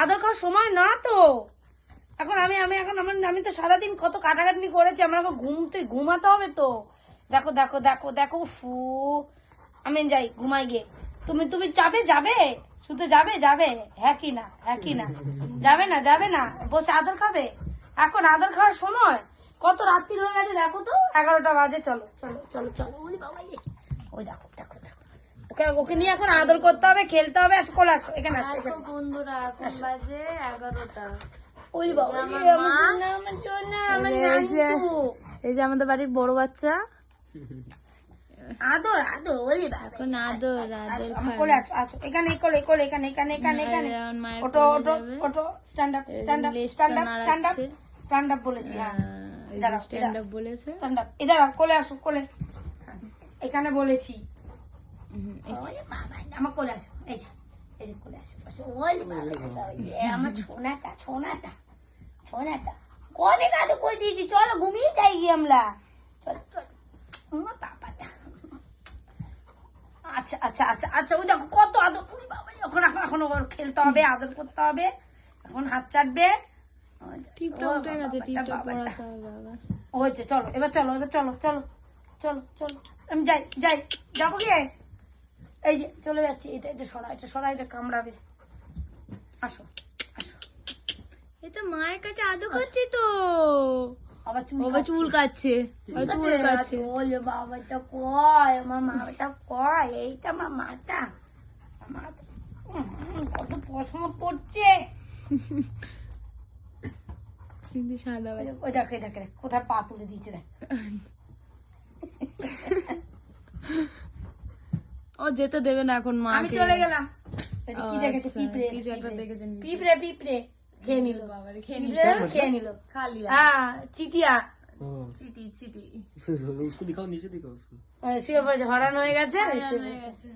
আদর খাওয়ার সময় না তো। এখন আমি আমি, এখন আমার, আমি তো সারাদিন কত কাটাকাটি করেছি, আমার এখন ঘুমতে ঘুমাতে হবে তো। দেখো দেখো দেখো দেখো ফু আমি যাই, ঘুমাই গিয়ে। তুমি তুমি যাবে যাবে? শুতে যাবে যাবে? হ্যাঁ কি না হ্যাঁ কি না। যাবে না যাবে না। বসে আদর খাবে? এখন আদর খাওয়ার সময়? কত রাত্রি হয়ে গেছে দেখো তো, এগারোটা বাজে, চলো চলো চলো চলো। ওই দেখো দেখো। ওকে ওকে নিয়ে এখন আদর করতে হবে খেলতে হবে আসো কোলে আসো এখানে আসো এখানে বন্ধুরা এখন বাজে এগারোটা। ওই বাবা আমার আমার মা- আমার জন্য, আমার এই যে- এই যে আমাদের বাড়ির বড় বাচ্চা। আদর আদর ওরে বাবা। এখন আদর আদর কোলে আসো আসো। এখানে এই কোলে কোলে এখানে এখানে এখানে এখানে। ওটো ওটো ওটো stand up stand up stand up stand up stand up বলেছি হ্যাঁ স্ট্যান্ড আপ বলেছে। স্ট্যান্ড আপ এদাঁড়া কোলে আসো কোলে। এখানে বলেছি। আমার কোলে আসো এই যে এই যে কোলে আসো এ আমার ছোনাটা ছোনাটা ছোনাটা। অনেক আদর করে দিয়েছি? চলো ঘুমিয়ে যাই গিয়ে আমরা। চলো চলো। আমার আচ্ছা আচ্ছা আচ্ছা আচ্ছা ওই দেখো কত আদর। করি বাবা এখন এখন এখন ওর খেলতে হবে আদর করতে হবে এখন হাত চাটবে। হয়েছে চলো এবার চলো এবার চলো চলো চলো চলো। আমি যাই যাই। যাব কি? এই যে চলে যাচ্ছে। এটা এটা সরা এটা সরা এটা কামড়াবে। আসো আসো। এই তো মায়ের কাছে আদর করছে তো। আবার চুল কয়? আমার মাটা কয়? এইটা আমার মাটা আমার উম, কত প্রশ্ন পড়ছে। কিন্তু সাদা ওই দেখে কোথায় পা তুলে দিয়েছে দেখ। ও যেতে দেবে না এখন মা আমি চলে গেলাম এই যে কি ও, দেখেছে আচ্ছা, পিঁপড়ে কিছু একটা পিঁপড়ে। দেখেছে নিচে। পিঁপড়ে পিঁপড়ে খেয়ে নিল বাবারে খেয়ে নিল পিঁপড়ে খেয়ে নিল খালি হ্যাঁ চিটিয়া हाँ চিটি চিটি उसको दिखाओ नीचे दिखाओ उसको আহ, শুয়ে পড়েছে হরান হয়ে গেছে শুয়ে হয়ে পড়েছে। গেছে।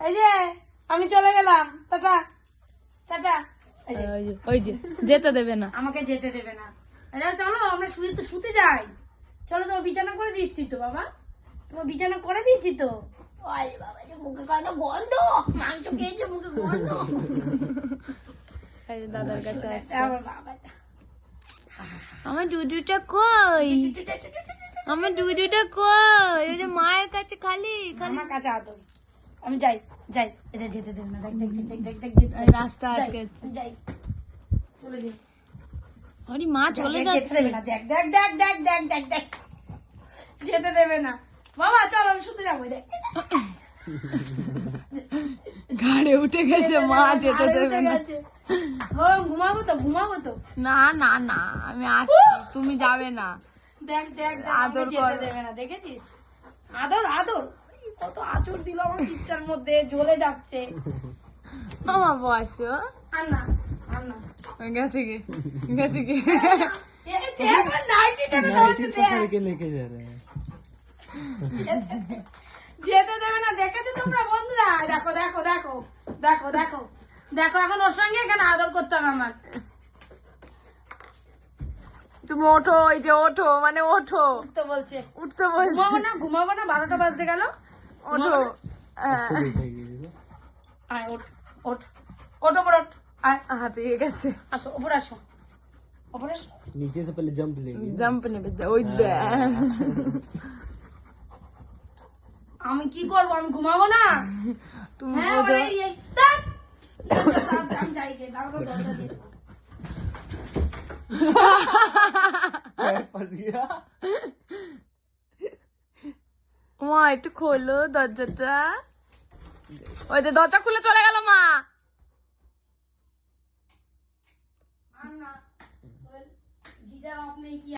এই যে আমি চলে গেলাম টাটা টাটা এই যে, ওই যে ওই যে যেতে দেবে না আমাকে যেতে দেবে না আরে চলো আমরা শুয়ে তো শুতে যাই চলো তোমার বিছানা করে দিচ্ছি তো বাবা তোমার বিছানা করে দিচ্ছি তো আরে বাবা যে মুখে কত গন্ধ? মাংস খেয়েছে মুখে গন্ধ? দাদার কাছে আসছে আমার ডুডুটা কই? আমার ডুডুটা কই? এই যে মায়ের কাছে খালি খালি। আমার কাছে আদর। আমি যাই যাই। এটা যেতে দেবে না দেখ দেখ দেখ দেখ দেখ দেখ রাস্তা যাই, আটকে যাই। চলে যাই। আরে মা চলে যাচ্ছে। দেবে না দেখ দেখ দেখ দেখ দেখ দেখ দেখ। যেতে দেবে না। বাবা চল আমি শুতে যাব ঘাড়ে উঠে গেছে মা যেতে দেবে না ও ঘুমাবো তো ঘুমাবো তো না না না আমি আসছি তুমি যাবে না দেখ দেখ আদর কর। দেবে না দেখেছিস আদর আদর কত আচর দিল আমার পিকচার মধ্যে জ্বলে যাচ্ছে মামা বসো আর না আর না গেছে কি গেছে কি যেতে দেবে না দেখেছ তোমরা বন্ধুরা? দেখো দেখো দেখো দেখো দেখো দেখো এখন ওর সঙ্গে কেন আদর করতাম আমার। তুমি ওঠো ওই যে ওঠো মানে ওঠো। উঠতে বলছে। উঠতে বলছে। ঘুমাবো না ঘুমাবো না বারোটা বাজতে গেল। ওঠো। হ্যাঁ। আয় ওঠ ওঠ। ওঠ ওপর ওঠ। আয়। হাঁপিয়ে গেছে। আসো ওপর আসো। ওপর আসো। নিচে সে পেলে জাম্প নেবে জাম্প নেবে ওই দেখ। হ্যাঁ। আমি কি করব? আমি ঘুমাবো না? তুমি মা একটু খোলো দরজাটা। ওই যে দরজা খুলে চলে গেল মা। কি